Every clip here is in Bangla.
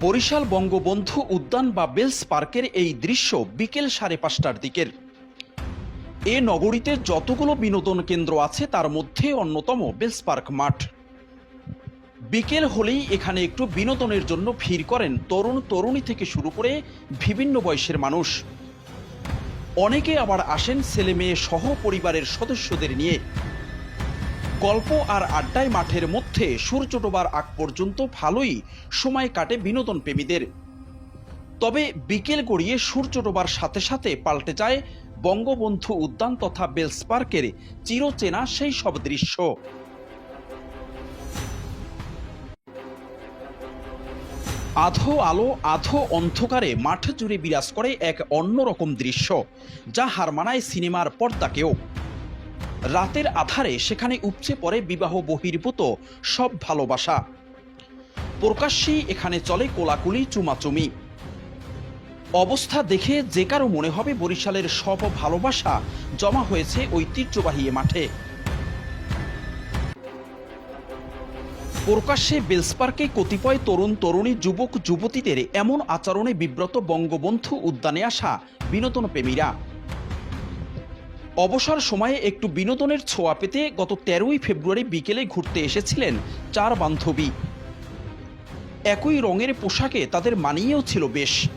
বরিশাল বঙ্গবন্ধু উদ্যান বা বেলস পার্কের এই দৃশ্য বিকেল সাড়ে পাঁচটার দিকের। এ নগরীতে যতগুলো বিনোদন কেন্দ্র আছে, তার মধ্যে অন্যতম বেলস পার্ক মাঠ। বিকেল হলেই এখানে একটু বিনোদনের জন্য ভিড় করেন তরুণ তরুণী থেকে শুরু করে বিভিন্ন বয়সের মানুষ। অনেকে আবার আসেন ছেলে মেয়ে সহ পরিবারের সদস্যদের নিয়ে। গল্প আর আড্ডায় মাঠের মধ্যে সূর্য ডোবার আগ পর্যন্ত ভালোই সময় কাটে বিনোদন প্রেমীদের। তবে বিকেল গড়িয়ে সূর্য ডোবার সাথে সাথে পাল্টে যায় বঙ্গবন্ধু উদ্যান তথা বেলস পার্কের চিরচেনা সেই সব দৃশ্য। আধো আলো, আধো অন্ধকারে মাঠ জুড়ে বিরাজ করে এক অন্যরকম দৃশ্য, যা হার মানায় সিনেমার পর্দাকেও। রাতের আধারে সেখানে উপচে পড়ে বিবাহ বহির্ভূত সব ভালোবাসা। প্রকাশ্যেই এখানে চলে কোলাকুলি, চুমাচুমি। অবস্থা দেখে যে কারও মনে হবে বরিশালের সব ভালোবাসা জমা হয়েছে ঐতিহ্যবাহী মাঠে। প্রকাশ্যে বেলসপার্কে কতিপয় তরুণ, তরুণী, যুবক, যুবতীদের এমন আচরণে বিব্রত বঙ্গবন্ধু উদ্যানে আসা বিনোদন প্রেমীরা অবসর সময়ে একটু বিনোদনের ছোঁয়া পেতে গত তেরোই ফেব্রুয়ারি বিকেলে ঘুরতে এসেছিলেন চার বান্ধবী। একই রঙের পোশাকে তাদের মানিয়েও ছিল বেশ।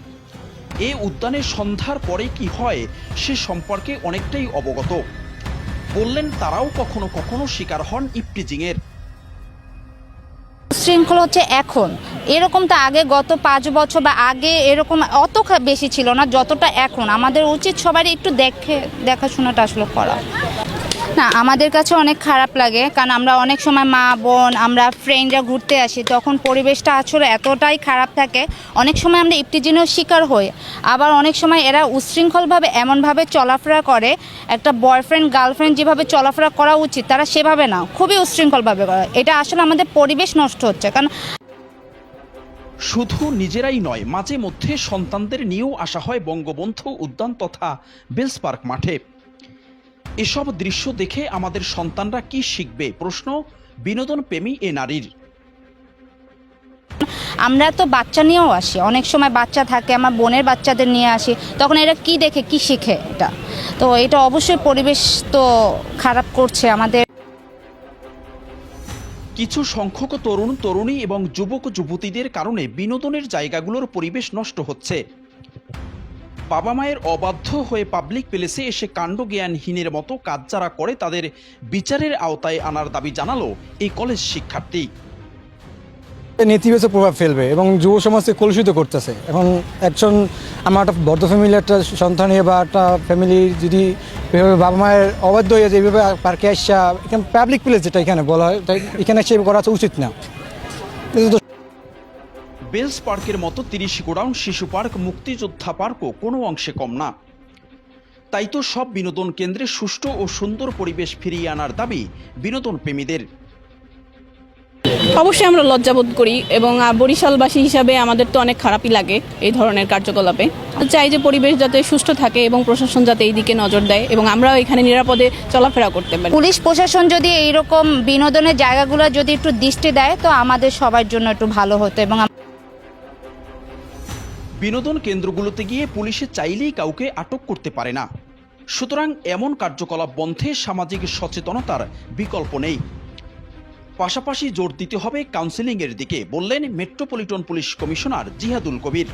এ উদ্যানে সন্ধ্যার পরে কি হয়, সে সম্পর্কে অনেকটাই অবগত। বললেন, তারাও কখনো কখনো শিকার হন ইপটিজিংয়ের। শৃঙ্খলা হচ্ছে এখন। এরকম তো আগে গত পাঁচ বছর বা আগে এরকম অত বেশি ছিল না, যতটা এখন। আমাদের উচিত সবারই একটু দেখে দেখাশোনাটা আসলে করা। না, আমাদের কাছে অনেক খারাপ লাগে, কারণ আমরা অনেক সময় মা, বোন, আমরা ফ্রেন্ডরা ঘুরতে আসি, তখন পরিবেশটা আসলে এতটাই খারাপ থাকে, অনেক সময় আমরা ইপটিজিনের শিকার হই, আবার অনেক সময় এরা উচ্ছৃঙ্খলভাবে এমনভাবে চলাফেরা করে, একটা বয়ফ্রেন্ড গার্লফ্রেন্ড যেভাবে চলাফেরা করা উচিত, তারা সেভাবে না, খুবই উশৃঙ্খলভাবে করে, এটা আসলে আমাদের পরিবেশ নষ্ট হচ্ছে, কারণ শুধু নিজেরাই নয়, মাঝে মধ্যে সন্তানদের নিয়েও আসা হয় বঙ্গবন্ধু উদ্যান তথা বেলস পার্ক মাঠে। এসব দৃশ্য দেখে আমাদের সন্তানরা কি শিখবে? প্রশ্ন বিনোদন প্রেমী এ নারীর। আমরা তো বাচ্চা নিয়েও আসি। অনেক সময় বাচ্চা থাকে আমার বোনের বাচ্চাদের নিয়ে আসি। তখন এরা কি দেখে কি শিখে এটা? তো এটা অবশ্যই পরিবেশ তো খারাপ করছে আমাদের। কিছু সংখ্যক তরুণ তরুণী এবং যুবক যুবতীদের কারণে বিনোদনের জায়গাগুলোর পরিবেশ নষ্ট হচ্ছে। বাবা মায়ের অবাধ্য হয়ে পাবলিক প্লেসে এসে কাণ্ডজ্ঞানহীনের মতো কাজ যারা করে তাদের বিচারের আওতায় আনার দাবি জানালো এই কলেজ শিক্ষার্থী। নেতিবাচক প্রভাব ফেলবে এবং যুব সমাজকে কলুষিত করতেছে। এখন একজন আমার একটা বদ্ধ ফ্যামিলি একটা সন্তান বা একটা ফ্যামিলি যদি এভাবে বাবা মায়ের অবাধ্য হয়ে যায় এইভাবে পার্কে আসা, এখানে পাবলিক প্লেস যেটা এখানে বলা হয় এখানে সে করা উচিত না। বেলস পার্কের মতো তিরিশ গোডাউন শিশু পার্ক মুক্তিযোদ্ধা পার্কও কোনো অংশে কম না। তাই তো সব বিনোদন কেন্দ্রে সুষ্ঠু ও সুন্দর পরিবেশ ফিরিয়ে আনার দাবি বিনোদন প্রেমীদের। অবশ্যই আমরা লজ্জাবোধ করি এবং বরিশালবাসী হিসাবে আমাদের তো অনেক খারাপই লাগে এই ধরনের কার্যকলাপে। চাই যে পরিবেশ যাতে সুস্থ থাকে এবং প্রশাসন যাতে এই দিকে নজর দেয় এবং আমরাও এখানে নিরাপদে চলাফেরা করতে পারি। পুলিশ প্রশাসন যদি এইরকম বিনোদনের জায়গাগুলো যদি একটু দৃষ্টি দেয় তো আমাদের সবার জন্য একটু ভালো হতো এবং বিনোদন কেন্দ্রগুলোতে গিয়ে পুলিশে চাইলেই কাউকে আটক করতে পারে না। সুতরাং এমন কার্যকলাপ বন্ধে সামাজিক সচেতনতার বিকল্প নেই। পাশাপাশি জোর দিতে হবে কাউন্সেলিংয়ের দিকে, বললেন metropolitan police commissioner Jihadul Kabir.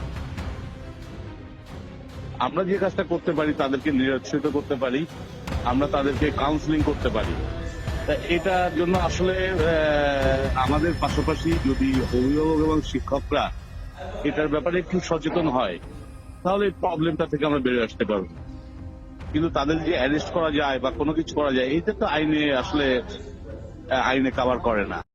আমরা যে কাজটা করতে পারি, তাদেরকে নিরুৎসাহিত করতে পারি, আমরা তাদেরকে কাউন্সিলিং করতে পারি। এটার জন্য আসলে আমাদের পাশাপাশি যদি অভিভাবক এবং শিক্ষকরা এটার ব্যাপারে একটু সচেতন হয়, তাহলে এই প্রবলেমটা থেকে আমরা বেরিয়ে আসতে পারব। কিন্তু তাদের যে অ্যারেস্ট করা যায় বা কোনো কিছু করা যায় এটা তো আইনে আসলে আইনে কাভার করে না।